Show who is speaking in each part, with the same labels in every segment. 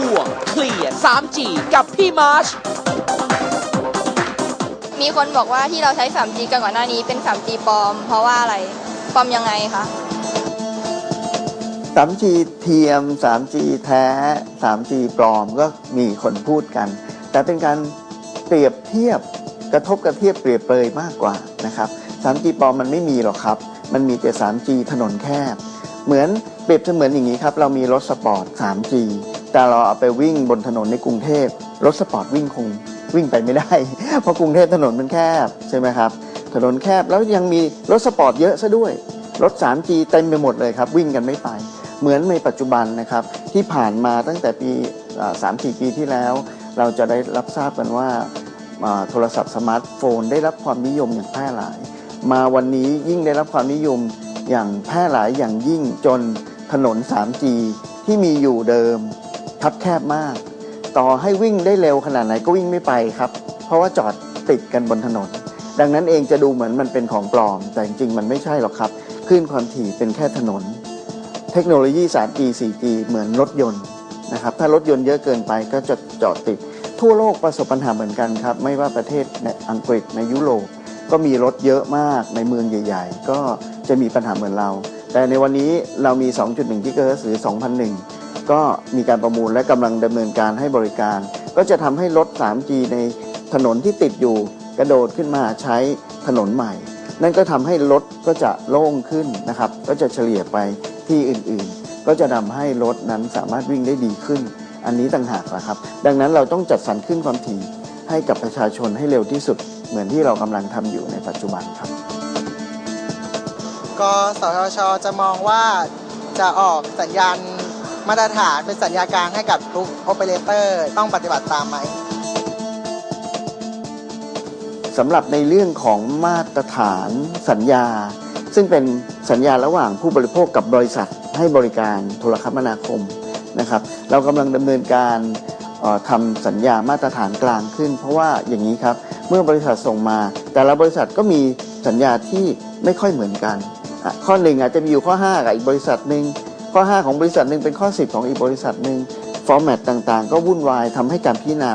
Speaker 1: ช่วงเคลียร์ 3G กับพี่มาร์ช
Speaker 2: มีคนบอกว่าที่เราใช้ 3G กันก่อนหน้านี้เป็น 3G ปลอม เพราะว่าอะไร ปลอมยังไงคะ
Speaker 3: 3G เทียม 3G แท้ 3G ปลอมก็มีคนพูดกัน แต่เป็นการเปรียบเทียบกระทบกระเทียบเปรียบเปรยมากกว่านะครับ 3G ปลอมมันไม่มีหรอกครับ มันมีแต่ 3G ถนนแคบ เหมือนเปรียบเสมือนอย่างนี้ครับ เรามีรถสปอร์ต 3G แต่เราเอาไปวิ่งบนถนนในกรุงเทพรถสปอร์ตวิ่งคงวิ่งไปไม่ได้ เพราะกรุงเทพถนนมันแคบใช่ไหมครับ ถนนแคบแล้วยังมีรถสปอร์ตเยอะซะด้วย รถ 3G เต็มไปหมดเลยครับ วิ่งกันไม่ไป เหมือนในปัจจุบันนะครับ ที่ผ่านมาตั้งแต่ปีสามสี่ปีที่แล้ว เราจะได้รับทราบกันว่าโทรศัพท์สมาร์ทโฟนได้รับความนิยมอย่างแพร่หลาย มาวันนี้ยิ่งได้รับความนิยมอย่างแพร่หลายอย่างยิ่งจนถนน 3G ที่มีอยู่เดิม ทับแคบมาก ต่อให้วิ่งได้เร็วขนาดไหนก็วิ่งไม่ไปครับ เพราะว่าจอดติดกันบนถนน ดังนั้นเองจะดูเหมือนมันเป็นของปลอม แต่จริงๆมันไม่ใช่หรอกครับคลื่นความถี่เป็นแค่ถนน เทคโนโลยี 3G 4G เหมือนรถยนต์นะครับถ้ารถยนต์เยอะเกินไปก็จะจอดติด ทั่วโลกประสบปัญหาเหมือนกันครับ ไม่ว่าประเทศในอังกฤษในยุโรปก็มีรถเยอะมากในเมืองใหญ่ ๆ ก็จะมีปัญหาเหมือนเรา แต่ในวันนี้เรามี 2.1กิกะเฮิรตซ์หรือ 2001 ก็มีการประมูลและกำลังดำเนินการให้บริการ ก็จะทำให้รถ 3G ในถนนที่ติดอยู่ กระโดดขึ้นมาใช้ถนนใหม่ นั่นก็ทำให้รถก็จะโล่งขึ้นนะครับ ก็จะเฉลี่ยไปที่อื่นๆ ก็จะทำให้รถนั้นสามารถวิ่งได้ดีขึ้น อันนี้ต่างหากนะครับ ดังนั้นเราต้องจัดสรรขึ้นความถี่ให้กับประชาชนให้เร็วที่สุด เหมือนที่เรากำลังทำอยู่ในปัจจุบันครับ
Speaker 4: กสทช จะมองว่าจะออกสัญญาณ มาตรฐานเป็นสัญญากลางให้กับทุกโอเปอเรเตอร์ต้องปฏิบัติตามไหม
Speaker 3: สำหรับในเรื่องของมาตรฐานสัญญา ซึ่งเป็นสัญญาระหว่างผู้บริโภคกับบริษัทให้บริการโทรคมนาคมนะครับเรากำลังดำเนินการออทำสัญญามาตรฐานกลางขึ้น เพราะว่าอย่างนี้ครับเมื่อบริษัทส่งมา แต่ละบริษัทก็มีสัญญาที่ไม่ค่อยเหมือนกัน ข้อหนึ่งอาจจะมีอยู่ข้อ 5 กับอีกบริษัทหนึ่ง ข้อ 5 ของบริษัทหนึ่งเป็นข้อ 10 ของอีกบริษัทหนึ่งฟอร์แมตต่างๆ ก็วุ่นวายทำให้การพิจารณา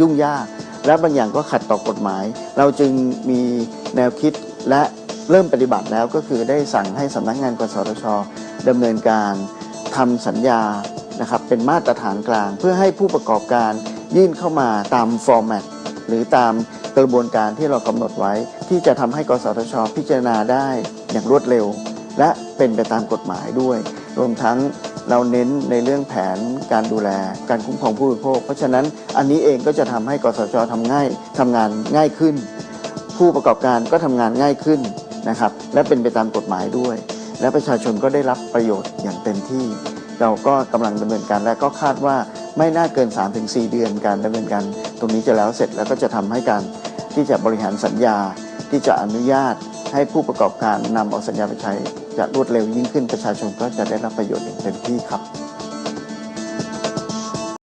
Speaker 3: ยุ่งยาก และบางอย่างก็ขัดต่อกฎหมาย เราจึงมีแนวคิดและเริ่มปฏิบัติแล้วก็คือได้สั่งให้สำนักงานกสทชดำเนินการทำสัญญานะครับเป็นมาตรฐานกลาง เพื่อให้ผู้ประกอบการยื่นเข้ามาตามฟอร์แมตหรือตามกระบวนการที่เรากำหนดไว้ ที่จะทำให้กสทช พิจารณาได้อย่างรวดเร็ว และเป็นไปตามกฎหมายด้วย รวมทั้งเราเน้นในเรื่องแผนการดูแล การคุ้มครองผู้บริโภค เพราะฉะนั้นอันนี้เองก็จะทำให้กสชทำง่ายทำงานง่ายขึ้น ผู้ประกอบการก็ทำงานง่ายขึ้นนะครับและเป็นไปตามกฎหมายด้วย และประชาชนก็ได้รับประโยชน์อย่างเต็มที่ เราก็กำลังดำเนินการและก็คาดว่าไม่น่าเกิน 3-4 เดือนการดำเนินการตรงนี้จะแล้วเสร็จแล้วก็จะทำให้การที่จะบริหารสัญญาที่จะอนุญาตให้ผู้ประกอบการนำเอาสัญญาไปใช้ จะรวดเร็วยิ่งขึ้นประชาชนก็จะได้รับประโยชน์อย่างเต็มที่ครับ